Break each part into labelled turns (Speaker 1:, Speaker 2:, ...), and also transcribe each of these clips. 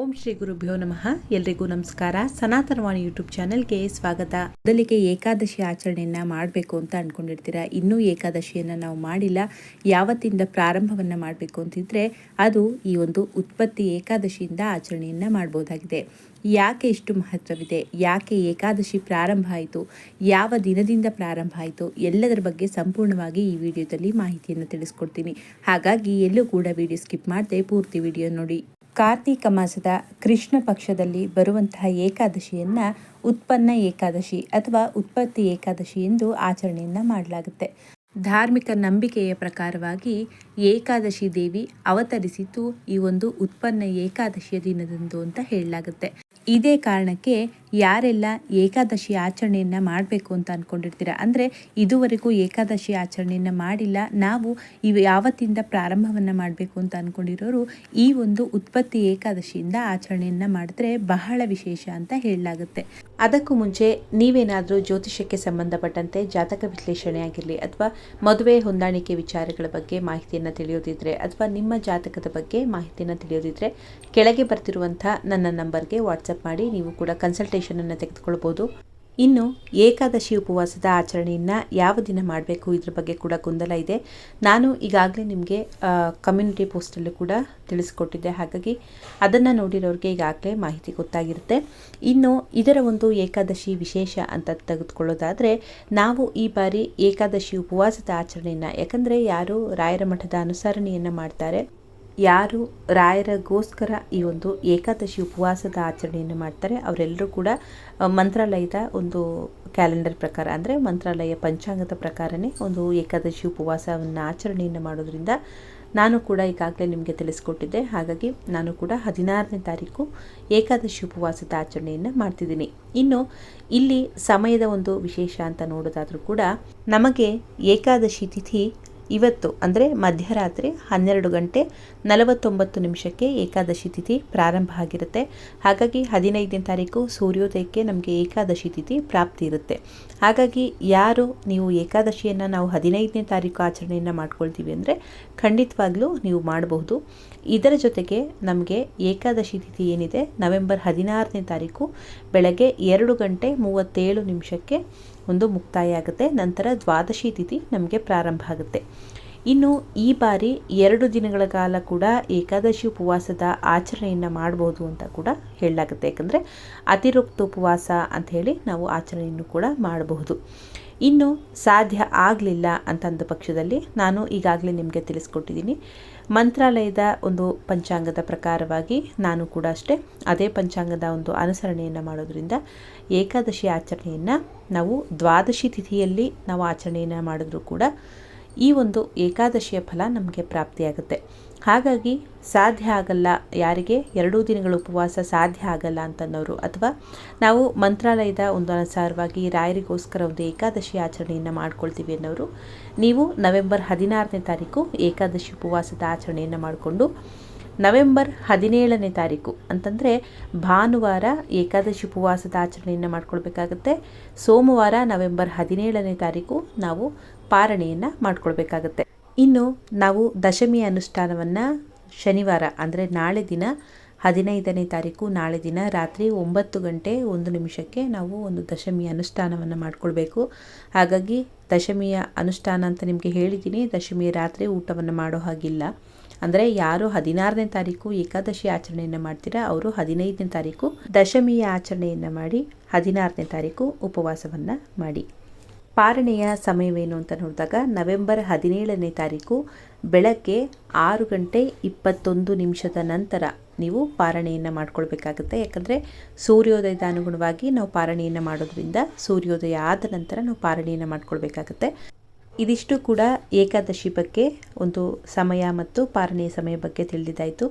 Speaker 1: ಓಂ ಶ್ರೀ ಗುರುಭ್ಯೋ ನಮಃ. ಎಲ್ರಿಗೂ ನಮಸ್ಕಾರ. ಸನಾತನವಾಣಿ ಯೂಟ್ಯೂಬ್ ಚಾನೆಲ್ಗೆ ಸ್ವಾಗತ. ಮೊದಲಿಗೆ ಏಕಾದಶಿ ಆಚರಣೆಯನ್ನು ಮಾಡಬೇಕು ಅಂತ ಅನ್ಕೊಂಡಿರ್ತೀರಾ? ಇನ್ನೂ ಏಕಾದಶಿಯನ್ನ ನಾವು ಮಾಡಿಲ್ಲ. ಯಾವತ್ತಿಂದ ಪ್ರಾರಂಭವನ್ನ ಮಾಡಬೇಕು ಅಂತಿದ್ರೆ ಅದು ಈ ಒಂದು ಉತ್ಪತ್ತಿ ಏಕಾದಶಿಯಿಂದ ಆಚರಣೆಯನ್ನ ಮಾಡಬಹುದಾಗಿದೆ ಯಾಕೆ ಇಷ್ಟು ಮಹತ್ವವಿದೆ? ಯಾಕೆ ಏಕಾದಶಿ ಪ್ರಾರಂಭ ಆಯಿತು? ಯಾವ ದಿನದಿಂದ ಪ್ರಾರಂಭ ಆಯಿತು? ಎಲ್ಲದರ ಬಗ್ಗೆ ಸಂಪೂರ್ಣವಾಗಿ ಈ ವಿಡಿಯೋದಲ್ಲಿ ಮಾಹಿತಿಯನ್ನು ತಿಳಿಸ್ಕೊಡ್ತೀನಿ. ಹಾಗಾಗಿ ಎಲ್ಲೂ ಕೂಡ ವಿಡಿಯೋ ಸ್ಕಿಪ್ ಮಾಡದೆ ಪೂರ್ತಿ ವಿಡಿಯೋ ನೋಡಿ. ಕಾರ್ತೀಕ ಮಾಸದ ಕೃಷ್ಣ ಪಕ್ಷದಲ್ಲಿ ಬರುವಂತಹ ಏಕಾದಶಿಯನ್ನು ಉತ್ಪನ್ನ ಏಕಾದಶಿ ಅಥವಾ ಉತ್ಪತ್ತಿ ಏಕಾದಶಿ ಎಂದು ಆಚರಣೆಯನ್ನು ಮಾಡಲಾಗುತ್ತೆ. ಧಾರ್ಮಿಕ ನಂಬಿಕೆಯ ಪ್ರಕಾರವಾಗಿ ಏಕಾದಶಿ ದೇವಿ ಅವತರಿಸಿದ್ದು ಈ ಒಂದು ಉತ್ಪನ್ನ ಏಕಾದಶಿಯ ದಿನದಂದು ಅಂತ ಹೇಳಲಾಗುತ್ತೆ. ಇದೇ ಕಾರಣಕ್ಕೆ ಯಾರೆಲ್ಲ ಏಕಾದಶಿ ಆಚರಣೆಯನ್ನು ಮಾಡಬೇಕು ಅಂತ ಅಂದ್ಕೊಂಡಿರ್ತೀರ ಅಂದರೆ ಇದುವರೆಗೂ ಏಕಾದಶಿ ಆಚರಣೆಯನ್ನು ಮಾಡಿಲ್ಲ. ನಾವು ಇವು ಯಾವತ್ತಿಂದ ಪ್ರಾರಂಭವನ್ನು ಮಾಡಬೇಕು ಅಂತ ಅಂದ್ಕೊಂಡಿರೋರು ಈ ಒಂದು ಉತ್ಪತ್ತಿ ಏಕಾದಶಿಯಿಂದ ಆಚರಣೆಯನ್ನು ಮಾಡಿದ್ರೆ ಬಹಳ ವಿಶೇಷ ಅಂತ ಹೇಳಲಾಗುತ್ತೆ. ಅದಕ್ಕೂ ಮುಂಚೆ ನೀವೇನಾದರೂ ಜ್ಯೋತಿಷ್ಯಕ್ಕೆ ಸಂಬಂಧಪಟ್ಟಂತೆ ಜಾತಕ ವಿಶ್ಲೇಷಣೆ ಆಗಿರಲಿ ಅಥವಾ ಮದುವೆ, ಹೊಂದಾಣಿಕೆ ವಿಚಾರಗಳ ಬಗ್ಗೆ ಮಾಹಿತಿಯನ್ನು ತಿಳಿಯೋದಿದ್ರೆ ಅಥವಾ ನಿಮ್ಮ ಜಾತಕದ ಬಗ್ಗೆ ಮಾಹಿತಿಯನ್ನು ತಿಳಿಯೋದಿದ್ರೆ ಕೆಳಗೆ ಬರ್ತಿರುವಂಥ ನನ್ನ ನಂಬರ್ಗೆ ವಾಟ್ಸಪ್ ಮಾಡಿ ನೀವು ಕೂಡ ಕನ್ಸಲ್ಟೇಷನನ್ನು ತೆಗೆದುಕೊಳ್ಬೋದು. ಇನ್ನು ಏಕಾದಶಿ ಉಪವಾಸದ ಆಚರಣೆಯನ್ನು ಯಾವ ದಿನ ಮಾಡಬೇಕು ಇದ್ರ ಬಗ್ಗೆ ಕೂಡ ಗೊಂದಲ ಇದೆ. ನಾನು ಈಗಾಗಲೇ ನಿಮಗೆ ಕಮ್ಯುನಿಟಿ ಪೋಸ್ಟಲ್ಲೂ ಕೂಡ ತಿಳಿಸ್ಕೊಟ್ಟಿದ್ದೆ. ಹಾಗಾಗಿ ಅದನ್ನು ನೋಡಿರೋರಿಗೆ ಈಗಾಗಲೇ ಮಾಹಿತಿ ಗೊತ್ತಾಗಿರುತ್ತೆ. ಇನ್ನು ಇದರ ಒಂದು ಏಕಾದಶಿ ವಿಶೇಷ ಅಂತ ತೆಗೆದುಕೊಳ್ಳೋದಾದರೆ, ನಾವು ಈ ಬಾರಿ ಏಕಾದಶಿ ಉಪವಾಸದ ಆಚರಣೆಯನ್ನು, ಯಾಕಂದರೆ ಯಾರು ರಾಯರ ಮಠದ ಅನುಸರಣೆಯನ್ನು ಮಾಡ್ತಾರೆ ಯಾರು ರಾಯರಗೋಸ್ಕರ ಈ ಒಂದು ಏಕಾದಶಿ ಉಪವಾಸದ ಆಚರಣೆಯನ್ನು ಮಾಡ್ತಾರೆ, ಅವರೆಲ್ಲರೂ ಕೂಡ ಮಂತ್ರಾಲಯದ ಒಂದು ಕ್ಯಾಲೆಂಡರ್ ಪ್ರಕಾರ, ಅಂದರೆ ಮಂತ್ರಾಲಯ ಪಂಚಾಂಗದ ಪ್ರಕಾರನೇ ಒಂದು ಏಕಾದಶಿ ಉಪವಾಸವನ್ನು ಆಚರಣೆಯನ್ನು ಮಾಡೋದ್ರಿಂದ ನಾನು ಕೂಡ ಈಗಾಗಲೇ ನಿಮಗೆ ತಿಳಿಸ್ಕೊಟ್ಟಿದ್ದೆ. ಹಾಗಾಗಿ ನಾನು ಕೂಡ ಹದಿನಾರನೇ ತಾರೀಕು ಏಕಾದಶಿ ಉಪವಾಸದ ಆಚರಣೆಯನ್ನು ಮಾಡ್ತಿದ್ದೀನಿ. ಇನ್ನು ಇಲ್ಲಿ ಸಮಯದ ಒಂದು ವಿಶೇಷ ಅಂತ ನೋಡೋದಾದರೂ ಕೂಡ, ನಮಗೆ ಏಕಾದಶಿ ತಿಥಿ ಇವತ್ತು ಅಂದರೆ ಮಧ್ಯರಾತ್ರಿ ಹನ್ನೆರಡು ಗಂಟೆ ನಲವತ್ತೊಂಬತ್ತು ನಿಮಿಷಕ್ಕೆ ಏಕಾದಶಿ ತಿಥಿ ಪ್ರಾರಂಭ ಆಗಿರುತ್ತೆ. ಹಾಗಾಗಿ ಹದಿನೈದನೇ ತಾರೀಕು ಸೂರ್ಯೋದಯಕ್ಕೆ ನಮಗೆ ಏಕಾದಶಿ ತಿಥಿ ಪ್ರಾಪ್ತಿ ಇರುತ್ತೆ. ಹಾಗಾಗಿ ಯಾರು ನೀವು ಏಕಾದಶಿಯನ್ನು ನಾವು ಹದಿನೈದನೇ ತಾರೀಕು ಆಚರಣೆಯನ್ನು ಮಾಡ್ಕೊಳ್ತೀವಿ ಅಂದರೆ ಖಂಡಿತವಾಗ್ಲೂ ನೀವು ಮಾಡಬಹುದು. ಇದರ ಜೊತೆಗೆ ನಮಗೆ ಏಕಾದಶಿ ತಿಥಿ ಏನಿದೆ, ನವೆಂಬರ್ ಹದಿನಾರನೇ ತಾರೀಕು ಬೆಳಗ್ಗೆ ಎರಡು ಗಂಟೆ ಮೂವತ್ತೇಳು ನಿಮಿಷಕ್ಕೆ ಒಂದು ಮುಕ್ತಾಯ ಆಗುತ್ತೆ. ನಂತರ ದ್ವಾದಶಿ ತಿಥಿ ನಮಗೆ ಪ್ರಾರಂಭ ಆಗುತ್ತೆ. ಇನ್ನು ಈ ಬಾರಿ ಎರಡು ದಿನಗಳ ಕಾಲ ಕೂಡ ಏಕಾದಶಿ ಉಪವಾಸದ ಆಚರಣೆಯನ್ನು ಮಾಡಬಹುದು ಅಂತ ಕೂಡ ಹೇಳಲಾಗುತ್ತೆ. ಯಾಕಂದರೆ ಅತಿರುಕ್ತ ಉಪವಾಸ ಅಂತ ಹೇಳಿ ನಾವು ಆಚರಣೆಯನ್ನು ಕೂಡ ಮಾಡಬಹುದು. ಇನ್ನು ಸಾಧ್ಯ ಆಗಲಿಲ್ಲ ಅಂತಂದ ಪಕ್ಷದಲ್ಲಿ ನಾನು ಈಗಾಗಲೇ ನಿಮಗೆ ತಿಳಿಸ್ಕೊಟ್ಟಿದ್ದೀನಿ. ಮಂತ್ರಾಲಯದ ಒಂದು ಪಂಚಾಂಗದ ಪ್ರಕಾರವಾಗಿ ನಾನು ಕೂಡ ಅಷ್ಟೇ ಅದೇ ಪಂಚಾಂಗದ ಒಂದು ಅನುಸರಣೆಯನ್ನು ಮಾಡೋದ್ರಿಂದ ಏಕಾದಶಿ ಆಚರಣೆಯನ್ನು ನಾವು ದ್ವಾದಶಿ ತಿಥಿಯಲ್ಲಿ ನಾವು ಆಚರಣೆಯನ್ನು ಮಾಡಿದ್ರೂ ಕೂಡ ಈ ಒಂದು ಏಕಾದಶಿಯ ಫಲ ನಮಗೆ ಪ್ರಾಪ್ತಿಯಾಗುತ್ತೆ. ಹಾಗಾಗಿ ಸಾಧ್ಯ ಆಗಲ್ಲ, ಯಾರಿಗೆ? ಎರಡೂ ದಿನಗಳ ಉಪವಾಸ ಸಾಧ್ಯ ಆಗಲ್ಲ ಅಂತನ್ನೋರು. ಅಥವಾ ನಾವು ಮಂತ್ರಾಲಯದ ಒಂದು ಅನುಸಾರವಾಗಿ ರಾಯರಿಗೋಸ್ಕರ ಒಂದು ಏಕಾದಶಿ ಆಚರಣೆಯನ್ನು ಮಾಡ್ಕೊಳ್ತೀವಿ ಅನ್ನೋರು. ನೀವು ನವೆಂಬರ್ ಹದಿನಾರನೇ ತಾರೀಕು ಏಕಾದಶಿ ಉಪವಾಸದ ಆಚರಣೆಯನ್ನು ಮಾಡಿಕೊಂಡು, ನವೆಂಬರ್ ಹದಿನೇಳನೇ ತಾರೀಕು ಅಂತಂದರೆ ಭಾನುವಾರ ಏಕಾದಶಿ ಉಪವಾಸದ ಆಚರಣೆಯನ್ನು ಮಾಡ್ಕೊಳ್ಬೇಕಾಗತ್ತೆ. ಸೋಮವಾರ ನವೆಂಬರ್ ಹದಿನೇಳನೇ ತಾರೀಕು ನಾವು ಪಾರಣೆಯನ್ನು ಮಾಡ್ಕೊಳ್ಬೇಕಾಗತ್ತೆ. ಇನ್ನು ನಾವು ದಶಮಿ ಅನುಷ್ಠಾನವನ್ನು ಶನಿವಾರ, ಅಂದರೆ ನಾಳೆ ದಿನ ಹದಿನೈದನೇ ತಾರೀಕು, ನಾಳೆ ದಿನ ರಾತ್ರಿ ಒಂಬತ್ತು ಗಂಟೆ ಒಂದು ನಿಮಿಷಕ್ಕೆ ನಾವು ಒಂದು ದಶಮಿ ಅನುಷ್ಠಾನವನ್ನು ಮಾಡಿಕೊಳ್ಬೇಕು. ಹಾಗಾಗಿ ದಶಮಿಯ ಅನುಷ್ಠಾನ ಅಂತ ನಿಮಗೆ ಹೇಳಿದ್ದೀನಿ. ದಶಮಿಯ ರಾತ್ರಿ ಊಟವನ್ನು ಮಾಡೋ ಹಾಗಿಲ್ಲ. ಅಂದರೆ ಯಾರು ಹದಿನಾರನೇ ತಾರೀಕು ಏಕಾದಶಿ ಆಚರಣೆಯನ್ನು ಮಾಡ್ತೀರಾ, ಅವರು ಹದಿನೈದನೇ ತಾರೀಕು ದಶಮಿಯ ಆಚರಣೆಯನ್ನು ಮಾಡಿ ಹದಿನಾರನೇ ತಾರೀಕು ಉಪವಾಸವನ್ನು ಮಾಡಿ. ಪಾರಣೆಯ ಸಮಯವೇನು ಅಂತ ನೋಡಿದಾಗ ನವೆಂಬರ್ ಹದಿನೇಳನೇ ತಾರೀಕು ಬೆಳಗ್ಗೆ ಆರು ಗಂಟೆ ಇಪ್ಪತ್ತೊಂದು ನಿಮಿಷದ ನಂತರ ನೀವು ಪಾರಣೆಯನ್ನು ಮಾಡ್ಕೊಳ್ಬೇಕಾಗುತ್ತೆ. ಯಾಕಂದರೆ ಸೂರ್ಯೋದಯದ ಅನುಗುಣವಾಗಿ ನಾವು ಪಾರಣೆಯನ್ನು ಮಾಡೋದ್ರಿಂದ ಸೂರ್ಯೋದಯ ಆದ ನಂತರ ನಾವು ಪಾರಣೆಯನ್ನು ಮಾಡ್ಕೊಳ್ಬೇಕಾಗತ್ತೆ. ಇದಿಷ್ಟು ಕೂಡ ಏಕಾದಶಿ ಬಗ್ಗೆ, ಒಂದು ಸಮಯ ಮತ್ತು ಪಾರಣೆಯ ಸಮಯ ಬಗ್ಗೆ ತಿಳಿದಿದ್ದಾಯಿತು.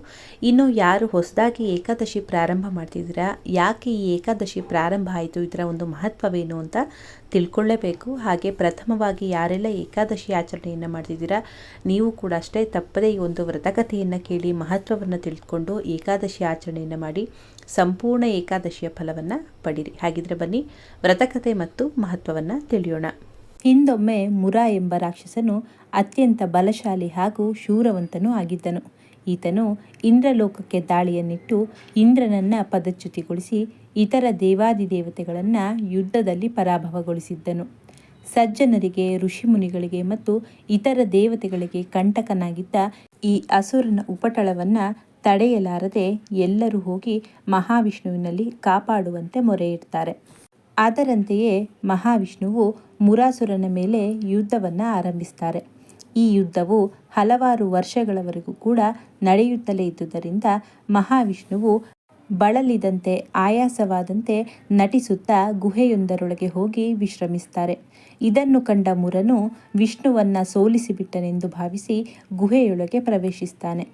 Speaker 1: ಇನ್ನು ಯಾರು ಹೊಸದಾಗಿ ಏಕಾದಶಿ ಪ್ರಾರಂಭ ಮಾಡ್ತಿದ್ದೀರಾ, ಯಾಕೆ ಈ ಏಕಾದಶಿ ಪ್ರಾರಂಭ ಆಯಿತು, ಇದರ ಒಂದು ಮಹತ್ವವೇನು ಅಂತ ತಿಳ್ಕೊಳ್ಳೇಬೇಕು. ಹಾಗೆ ಪ್ರಥಮವಾಗಿ ಯಾರೆಲ್ಲ ಏಕಾದಶಿ ಆಚರಣೆಯನ್ನು ಮಾಡ್ತಿದ್ದೀರಾ, ನೀವು ಕೂಡ ಅಷ್ಟೇ ತಪ್ಪದೇ ಈ ಒಂದು ವ್ರತಕಥೆಯನ್ನು ಕೇಳಿ ಮಹತ್ವವನ್ನು ತಿಳಿದುಕೊಂಡು ಏಕಾದಶಿ ಆಚರಣೆಯನ್ನು ಮಾಡಿ ಸಂಪೂರ್ಣ ಏಕಾದಶಿಯ ಫಲವನ್ನು ಪಡೀರಿ. ಹಾಗಿದ್ರೆ ಬನ್ನಿ, ವ್ರತಕಥೆ ಮತ್ತು ಮಹತ್ವವನ್ನು ತಿಳಿಯೋಣ. ಹಿಂದೊಮ್ಮೆ ಮುರ ಎಂಬ ರಾಕ್ಷಸನು ಅತ್ಯಂತ ಬಲಶಾಲಿ ಹಾಗೂ ಶೂರವಂತನೂ ಆಗಿದ್ದನು. ಈತನು ಇಂದ್ರಲೋಕಕ್ಕೆ ದಾಳಿಯನ್ನಿಟ್ಟು ಇಂದ್ರನನ್ನ ಪದಚ್ಯುತಿಗೊಳಿಸಿ ಇತರ ದೇವಾದಿದೇವತೆಗಳನ್ನು ಯುದ್ಧದಲ್ಲಿ ಪರಾಭವಗೊಳಿಸಿದ್ದನು. ಸಜ್ಜನರಿಗೆ, ಋಷಿಮುನಿಗಳಿಗೆ ಮತ್ತು ಇತರ ದೇವತೆಗಳಿಗೆ ಕಂಟಕನಾಗಿದ್ದ ಈ ಅಸುರನ ಉಪಟಳವನ್ನು ತಡೆಯಲಾರದೆ ಎಲ್ಲರೂ ಹೋಗಿ ಮಹಾವಿಷ್ಣುವಿನಲ್ಲಿ ಕಾಪಾಡುವಂತೆ ಮೊರೆ ಇಡ್ತಾರೆ ಅದರಂತೆಯೇ ಮಹಾವಿಷ್ಣುವು ಮುರಾಸುರನ ಮೇಲೆ ಯುದ್ಧವನ್ನು ಆರಂಭಿಸ್ತಾರೆ. ಈ ಯುದ್ಧವು ಹಲವಾರು ವರ್ಷಗಳವರೆಗೂ ಕೂಡ ನಡೆಯುತ್ತಲೇ ಇದ್ದುದರಿಂದ ಮಹಾವಿಷ್ಣುವು ಬಳಲಿದಂತೆ, ಆಯಾಸವಾದಂತೆ ನಟಿಸುತ್ತಾ ಗುಹೆಯೊಂದರೊಳಗೆ ಹೋಗಿ ವಿಶ್ರಮಿಸ್ತಾರೆ. ಇದನ್ನು ಕಂಡ ಮುರನು ವಿಷ್ಣುವನ್ನ ಸೋಲಿಸಿಬಿಟ್ಟನೆಂದು ಭಾವಿಸಿ ಗುಹೆಯೊಳಗೆ ಪ್ರವೇಶಿಸ್ತಾನೆ.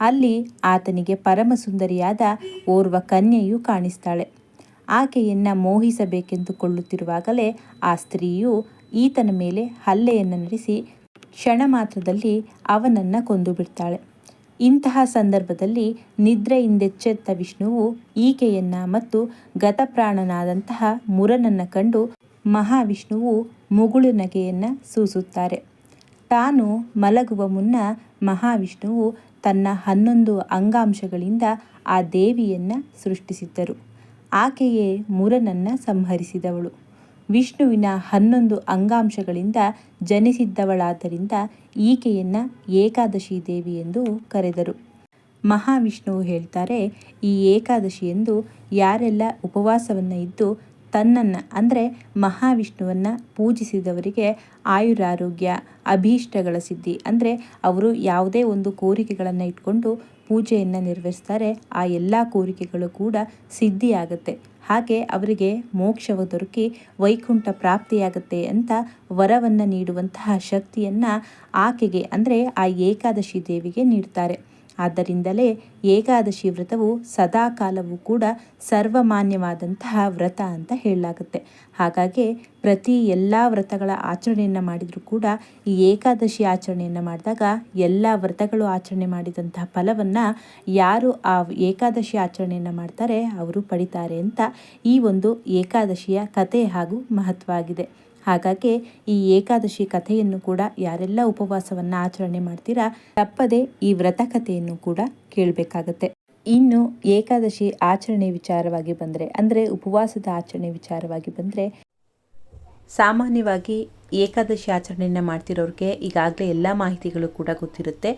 Speaker 1: ಅಲ್ಲಿ ಆತನಿಗೆ ಪರಮಸುಂದರಿಯಾದ ಓರ್ವ ಕನ್ಯೆಯು ಕಾಣಿಸ್ತಾಳೆ. ಆಕೆಯನ್ನ ಮೋಹಿಸಬೇಕೆಂದುಕೊಳ್ಳುತ್ತಿರುವಾಗಲೇ ಆ ಸ್ತ್ರೀಯು ಈತನ ಮೇಲೆ ಹಲ್ಲೆಯನ್ನು ನಡೆಸಿ ಕ್ಷಣ ಮಾತ್ರದಲ್ಲಿ ಅವನನ್ನು ಕೊಂದು ಬಿಡ್ತಾಳೆ. ಇಂತಹ ಸಂದರ್ಭದಲ್ಲಿ ನಿದ್ರೆಯಿಂದೆಚ್ಚೆತ್ತ ವಿಷ್ಣುವು ಈಕೆಯನ್ನ ಮತ್ತು ಗತಪ್ರಾಣನಾದಂತಹ ಮುರನನ್ನು ಕಂಡು ಮಹಾವಿಷ್ಣುವು ಮುಗುಳು ನಗೆಯನ್ನು ಸೂಸುತ್ತಾರೆ. ತಾನು ಮಲಗುವ ಮುನ್ನ ಮಹಾವಿಷ್ಣುವು ತನ್ನ ಹನ್ನೊಂದು ಅಂಗಾಂಶಗಳಿಂದ ಆ ದೇವಿಯನ್ನು ಸೃಷ್ಟಿಸಿದ್ದರು. ಆಕೆಯೇ ಮುರನನ್ನ ಸಂಹರಿಸಿದವಳು. ವಿಷ್ಣುವಿನ ಹನ್ನೊಂದು ಅಂಗಾಂಶಗಳಿಂದ ಜನಿಸಿದ್ದವಳಾದ್ದರಿಂದ ಈಕೆಯನ್ನ ಏಕಾದಶಿ ದೇವಿ ಎಂದು ಕರೆದರು. ಮಹಾವಿಷ್ಣುವು ಹೇಳ್ತಾರೆ, ಈ ಏಕಾದಶಿಯೆಂದು ಯಾರೆಲ್ಲ ಉಪವಾಸವನ್ನು ಇದ್ದು ತನ್ನನ್ನು ಅಂದರೆ ಮಹಾವಿಷ್ಣುವನ್ನು ಪೂಜಿಸಿದವರಿಗೆ ಆಯುರಾರೋಗ್ಯ, ಅಭೀಷ್ಟಗಳ ಸಿದ್ಧಿ ಅಂದರೆ ಅವರು ಯಾವುದೇ ಒಂದು ಕೋರಿಕೆಗಳನ್ನು ಇಟ್ಕೊಂಡು ಪೂಜೆಯನ್ನು ನಿರ್ವಹಿಸ್ತಾರೆ, ಆ ಎಲ್ಲ ಕೋರಿಕೆಗಳು ಕೂಡ ಸಿದ್ಧಿಯಾಗುತ್ತೆ. ಹಾಗೆ ಅವರಿಗೆ ಮೋಕ್ಷವು ದೊರಕಿ ವೈಕುಂಠ ಪ್ರಾಪ್ತಿಯಾಗುತ್ತೆ ಅಂತ ವರವನ್ನು ನೀಡುವಂತಹ ಶಕ್ತಿಯನ್ನು ಆಕೆಗೆ ಅಂದರೆ ಆ ಏಕಾದಶಿ ದೇವಿಗೆ ನೀಡ್ತಾರೆ. ಆದ್ದರಿಂದಲೇ ಏಕಾದಶಿ ವ್ರತವು ಸದಾಕಾಲವೂ ಕೂಡ ಸರ್ವಮಾನ್ಯವಾದಂತಹ ವ್ರತ ಅಂತ ಹೇಳಲಾಗುತ್ತೆ. ಹಾಗಾಗಿ ಪ್ರತಿ ಎಲ್ಲ ವ್ರತಗಳ ಆಚರಣೆಯನ್ನು ಮಾಡಿದರೂ ಕೂಡ ಈ ಏಕಾದಶಿ ಆಚರಣೆಯನ್ನು ಮಾಡಿದಾಗ ಎಲ್ಲ ವ್ರತಗಳು ಆಚರಣೆ ಮಾಡಿದಂತಹ ಫಲವನ್ನು ಯಾರು ಆ ಏಕಾದಶಿ ಆಚರಣೆಯನ್ನು ಮಾಡ್ತಾರೆ, ಅವರು ಪಡಿತಾರೆ ಅಂತ ಈ ಒಂದು ಏಕಾದಶಿಯ ಕತೆ ಹಾಗೂ ಮಹತ್ವ ಆಗಿದೆ. ಹಾಗಾಗಿ ಈ ಏಕಾದಶಿ ಕಥೆಯನ್ನು ಕೂಡ ಯಾರೆಲ್ಲ ಉಪವಾಸವನ್ನು ಆಚರಣೆ ಮಾಡ್ತೀರಾ, ತಪ್ಪದೆ ಈ ವ್ರತ ಕಥೆಯನ್ನು ಕೂಡ ಕೇಳಬೇಕಾಗತ್ತೆ. ಇನ್ನು ಏಕಾದಶಿ ಆಚರಣೆ ವಿಚಾರವಾಗಿ ಬಂದರೆ, ಅಂದರೆ ಉಪವಾಸದ ಆಚರಣೆ ವಿಚಾರವಾಗಿ ಬಂದರೆ, ಸಾಮಾನ್ಯವಾಗಿ ಏಕಾದಶಿ ಆಚರಣೆಯನ್ನು ಮಾಡ್ತಿರೋರಿಗೆ ಈಗಾಗಲೇ ಎಲ್ಲ ಮಾಹಿತಿಗಳು ಕೂಡ ಗೊತ್ತಿರುತ್ತೆ.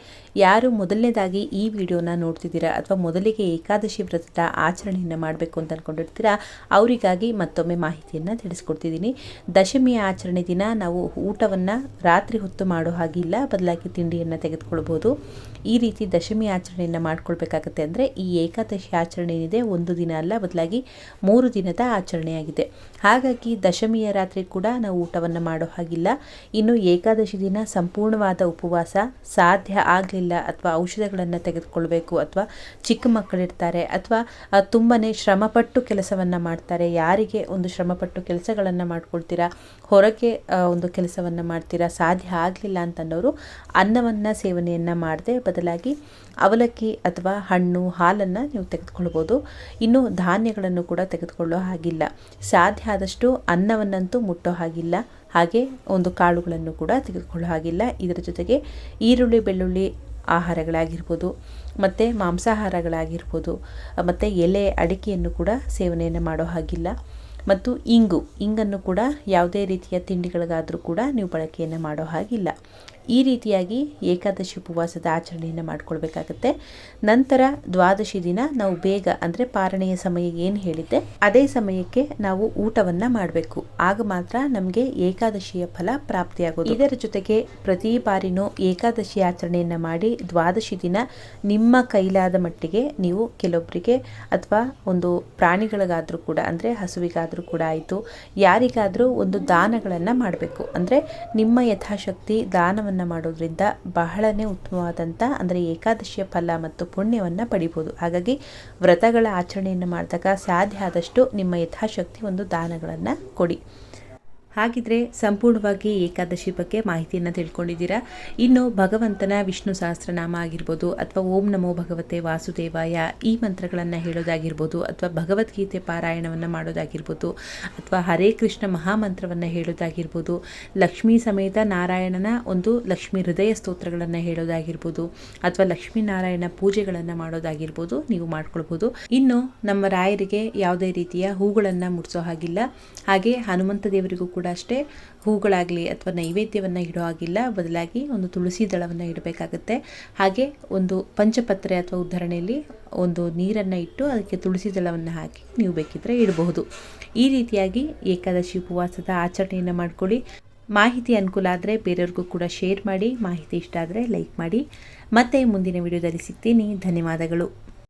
Speaker 1: ಯಾರು ಮೊದಲನೇದಾಗಿ ಈ ವಿಡಿಯೋನ ನೋಡ್ತಿದ್ದೀರಾ ಅಥವಾ ಮೊದಲಿಗೆ ಏಕಾದಶಿ ವ್ರತದ ಆಚರಣೆಯನ್ನು ಮಾಡಬೇಕು ಅಂತ ಅಂದ್ಕೊಂಡಿರ್ತೀರಾ ಅವರಿಗಾಗಿ ಮತ್ತೊಮ್ಮೆ ಮಾಹಿತಿಯನ್ನು ತಿಳಿಸ್ಕೊಡ್ತಿದ್ದೀನಿ. ದಶಮಿಯ ಆಚರಣೆ ದಿನ ನಾವು ಊಟವನ್ನು ರಾತ್ರಿ ಹೊತ್ತು ಮಾಡೋ ಹಾಗಿಲ್ಲ ಬದಲಾಗಿ ತಿಂಡಿಯನ್ನು ತೆಗೆದುಕೊಳ್ಬೋದು. ಈ ರೀತಿ ದಶಮಿ ಆಚರಣೆಯನ್ನು ಮಾಡ್ಕೊಳ್ಬೇಕಾಗತ್ತೆ ಅಂದರೆ ಈ ಏಕಾದಶಿ ಆಚರಣೆ ಏನಿದೆ ಒಂದು ದಿನ ಅಲ್ಲ, ಬದಲಾಗಿ ಮೂರು ದಿನದ ಆಚರಣೆಯಾಗಿದೆ. ಹಾಗಾಗಿ ದಶಮಿಯ ರಾತ್ರಿ ಕೂಡ ನಾವು ಊಟವನ್ನು ಮಾಡೋ ಹಾಗಿಲ್ಲ ಇನ್ನು ಏಕಾದಶಿ ದಿನ ಸಂಪೂರ್ಣವಾದ ಉಪವಾಸ ಸಾಧ್ಯ ಆಗಲಿಲ್ಲ ಅಥವಾ ಔಷಧಗಳನ್ನು ತೆಗೆದುಕೊಳ್ಬೇಕು ಅಥವಾ ಚಿಕ್ಕ ಮಕ್ಕಳಿರ್ತಾರೆ ಅಥವಾ ತುಂಬಾ ಶ್ರಮಪಟ್ಟು ಕೆಲಸವನ್ನು ಮಾಡ್ತಾರೆ. ಯಾರಿಗೆ ಒಂದು ಶ್ರಮಪಟ್ಟು ಕೆಲಸಗಳನ್ನು ಮಾಡ್ಕೊಳ್ತೀರಾ, ಹೊರಗೆ ಒಂದು ಕೆಲಸವನ್ನು ಮಾಡ್ತೀರಾ, ಸಾಧ್ಯ ಆಗಲಿಲ್ಲ ಅಂತನ್ನೋರು ಅನ್ನವನ್ನು ಸೇವನೆಯನ್ನು ಮಾಡದೆ ಬದಲಾಗಿ ಅವಲಕ್ಕಿ ಅಥವಾ ಹಣ್ಣು, ಹಾಲನ್ನು ನೀವು ತೆಗೆದುಕೊಳ್ಬೋದು. ಇನ್ನು ಧಾನ್ಯಗಳನ್ನು ಕೂಡ ತೆಗೆದುಕೊಳ್ಳೋ ಹಾಗಿಲ್ಲ. ಸಾಧ್ಯ ಆದಷ್ಟು ಅನ್ನವನ್ನಂತೂ ಮುಟ್ಟೋ ಹಾಗಿಲ್ಲ. ಹಾಗೆ ಒಂದು ಕಾಳುಗಳನ್ನು ಕೂಡ ತೆಗೆದುಕೊಳ್ಳೋ ಹಾಗಿಲ್ಲ. ಇದರ ಜೊತೆಗೆ ಈರುಳ್ಳಿ, ಬೆಳ್ಳುಳ್ಳಿ ಆಹಾರಗಳಾಗಿರ್ಬೋದು, ಮತ್ತು ಮಾಂಸಾಹಾರಗಳಾಗಿರ್ಬೋದು, ಮತ್ತು ಎಲೆ, ಅಡಿಕೆಯನ್ನು ಕೂಡ ಸೇವನೆಯನ್ನು ಮಾಡೋ ಹಾಗಿಲ್ಲ. ಮತ್ತು ಇಂಗು, ಇಂಗನ್ನು ಕೂಡ ಯಾವುದೇ ರೀತಿಯ ತಿಂಡಿಗಳಿಗಾದರೂ ಕೂಡ ನೀವು ಬಳಕೆಯನ್ನು ಮಾಡೋ ಹಾಗಿಲ್ಲ. ಈ ರೀತಿಯಾಗಿ ಏಕಾದಶಿ ಉಪವಾಸದ ಆಚರಣೆಯನ್ನು ಮಾಡ್ಕೊಳ್ಬೇಕಾಗತ್ತೆ. ನಂತರ ದ್ವಾದಶಿ ದಿನ ನಾವು ಬೇಗ ಅಂದರೆ ಪಾರಣೆಯ ಸಮಯ ಏನು ಹೇಳಿದ್ದೆ, ಅದೇ ಸಮಯಕ್ಕೆ ನಾವು ಊಟವನ್ನು ಮಾಡಬೇಕು. ಆಗ ಮಾತ್ರ ನಮಗೆ ಏಕಾದಶಿಯ ಫಲ ಪ್ರಾಪ್ತಿಯಾಗೋದು. ಇದರ ಜೊತೆಗೆ ಪ್ರತಿ ಬಾರಿನೂ ಏಕಾದಶಿ ಆಚರಣೆಯನ್ನು ಮಾಡಿ ದ್ವಾದಶಿ ದಿನ ನಿಮ್ಮ ಕೈಲಾದ ಮಟ್ಟಿಗೆ ನೀವು ಕೆಲವೊಬ್ಬರಿಗೆ ಅಥವಾ ಒಂದು ಪ್ರಾಣಿಗಳಿಗಾದರೂ ಕೂಡ ಅಂದರೆ ಹಸುವಿಗಾದರೂ ಕೂಡ ಆಯಿತು, ಯಾರಿಗಾದರೂ ಒಂದು ದಾನಗಳನ್ನು ಮಾಡಬೇಕು. ಅಂದರೆ ನಿಮ್ಮ ಯಥಾಶಕ್ತಿ ದಾನವನ್ನು ಮಾಡೋದ್ರಿಂದ ಬಹಳನೇ ಉತ್ತಮವಾದಂಥ, ಅಂದರೆ ಏಕಾದಶಿಯ ಫಲ ಮತ್ತು ಪುಣ್ಯವನ್ನು ಪಡಿಬೋದು. ಹಾಗಾಗಿ ವ್ರತಗಳ ಆಚರಣೆಯನ್ನು ಮಾಡಿದಾಗ ಸಾಧ್ಯ ಆದಷ್ಟು ನಿಮ್ಮ ಯಥಾಶಕ್ತಿ ಒಂದು ದಾನಗಳನ್ನು ಕೊಡಿ. ಹಾಗಿದ್ರೆ ಸಂಪೂರ್ಣವಾಗಿ ಏಕಾದಶಿ ಬಗ್ಗೆ ಮಾಹಿತಿಯನ್ನು ತಿಳ್ಕೊಂಡಿದ್ದೀರಾ? ಇನ್ನು ಭಗವಂತನ ವಿಷ್ಣು ಸಹಸ್ರನಾಮ ಆಗಿರ್ಬೋದು ಅಥವಾ ಓಂ ನಮೋ ಭಗವತೆ ವಾಸುದೇವಾಯ ಈ ಮಂತ್ರಗಳನ್ನು ಹೇಳೋದಾಗಿರ್ಬೋದು ಅಥವಾ ಭಗವದ್ಗೀತೆ ಪಾರಾಯಣವನ್ನು ಮಾಡೋದಾಗಿರ್ಬೋದು ಅಥವಾ ಹರೇ ಕೃಷ್ಣ ಮಹಾಮಂತ್ರವನ್ನು ಹೇಳೋದಾಗಿರ್ಬೋದು, ಲಕ್ಷ್ಮೀ ಸಮೇತ ನಾರಾಯಣನ ಒಂದು ಲಕ್ಷ್ಮೀ ಹೃದಯ ಸ್ತೋತ್ರಗಳನ್ನು ಹೇಳೋದಾಗಿರ್ಬೋದು ಅಥವಾ ಲಕ್ಷ್ಮೀನಾರಾಯಣ ಪೂಜೆಗಳನ್ನು ಮಾಡೋದಾಗಿರ್ಬೋದು ನೀವು ಮಾಡ್ಕೊಳ್ಬೋದು. ಇನ್ನು ನಮ್ಮ ರಾಯರಿಗೆ ಯಾವುದೇ ರೀತಿಯ ಹೂಗಳನ್ನು ಮುಡಿಸೋ ಹಾಗಿಲ್ಲ. ಹಾಗೆ ಹನುಮಂತ ದೇವರಿಗೂ ಕೂಡ ಅಷ್ಟೇ ಹೂಗಳಾಗಲಿ ಅಥವಾ ನೈವೇದ್ಯವನ್ನು ಇಡೋ ಹಾಗಿಲ್ಲ. ಬದಲಾಗಿ ಒಂದು ತುಳಸಿ ದಳವನ್ನು ಇಡಬೇಕಾಗುತ್ತೆ. ಹಾಗೆ ಒಂದು ಪಂಚಪತ್ರೆ ಅಥವಾ ಉದ್ಧರಣೆಯಲ್ಲಿ ಒಂದು ನೀರನ್ನು ಇಟ್ಟು ಅದಕ್ಕೆ ತುಳಸಿ ದಳವನ್ನು ಹಾಕಿ ನೀವು ಬೇಕಿದ್ದರೆ ಇಡಬಹುದು. ಈ ರೀತಿಯಾಗಿ ಏಕಾದಶಿ ಉಪವಾಸದ ಆಚರಣೆಯನ್ನು ಮಾಡಿಕೊಳ್ಳಿ. ಮಾಹಿತಿ ಅನುಕೂಲ ಆದರೆ ಬೇರೆಯವ್ರಿಗೂ ಕೂಡ ಶೇರ್ ಮಾಡಿ, ಮಾಹಿತಿ ಇಷ್ಟ ಆದರೆ ಲೈಕ್ ಮಾಡಿ. ಮತ್ತೆ ಮುಂದಿನ ವಿಡಿಯೋದಲ್ಲಿ ಸಿಗ್ತೀನಿ. ಧನ್ಯವಾದಗಳು.